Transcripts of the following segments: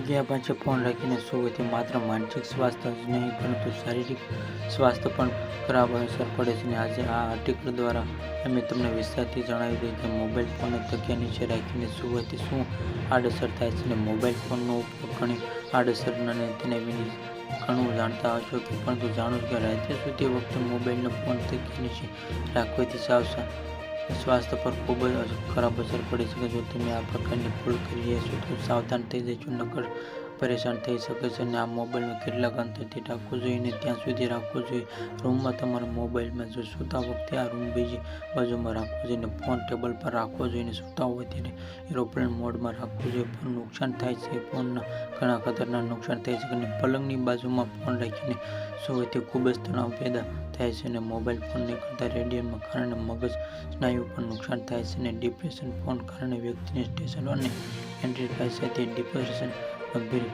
ત્યાં પાછળ ફોન રાખીને સૂવાથી માત્ર માનસિક સ્વાસ્થ્ય જ નહીં, પરંતુ શારીરિક સ્વાસ્થ્ય પણ ખરાબ અસર પડે છે. અને આજે આ આર્ટિકલ દ્વારા અમે તમને વિસ્તારથી જણાવી દઈએ કે મોબાઈલ ફોનને તકિયા નીચે રાખીને સૂવાથી શું આડઅસર થાય છે. અને મોબાઈલ ફોનનો ઉપયોગ ઘણી આડઅસર અને તેને ઘણું જાણતા હશો કે, પરંતુ જાણો કે રાત્રે સુધી વખતે મોબાઈલનો ફોન તકિયા નીચે રાખવાથી સાવ સ્વાસ્થ્ય પર ખૂબ જ ખરાબ અસર પડી શકે જો તમે આ પ્રકારની ભૂલ કરી તો સાવધાન થઈ જજો. નકર પરેશાન થઈ શકે છે અને આ મોબાઈલમાં કેટલાક અંતરથી રાખવું જોઈએ અને ત્યાં સુધી રાખવું જોઈએ. રૂમમાં તમારા મોબાઈલમાં જો સૂતા વખતે આ રૂમ બીજી બાજુમાં રાખવો જોઈએ અને ફોન ટેબલ પર રાખવો જોઈએ અને સૂતા હોય ત્યારે એરોપ્લેન મોડમાં રાખવું જોઈએ. પણ નુકસાન થાય છે, ફોનના ઘણા ખતરનાક નુકસાન થાય છે અને પલંગની બાજુમાં ફોન રાખીને સૂવાથી ખૂબ જ તણાવ પેદા થાય છે અને મોબાઈલ ફોનને કરતાં રેડિયનના કારણે મગજ સ્નાયુ પર નુકસાન થાય છે અને ડિપ્રેશન ફોન કારણે વ્યક્તિને સ્ટેશન અને એન્ટ્રી થાય છે. તે ડિપ્રેશન ગંભીર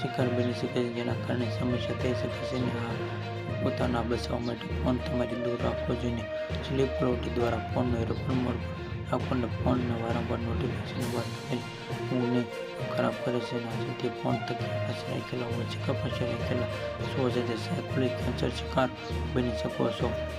શિકાર બની શકે છે, જેના કારણે સમસ્યા થઈ શકે છે અને આ પોતાના બચાવ માટે ફોન તમારી દૂર રાખવો જોઈએ. સ્લીપ ક્વોલિટી દ્વારા ફોનનો એરોપ્લેન મોડ આપણને ફોનને વારંવાર નોટિફિકેશન બંધ કરી ઊંઘને ખરાબ કરે છે અને આજે ફોન તકીયા પાસે રાખેલા હોય છે, કે રાખેલા સો છે તે સાયકોલિક કેન્સર શિકાર બની શકો છો.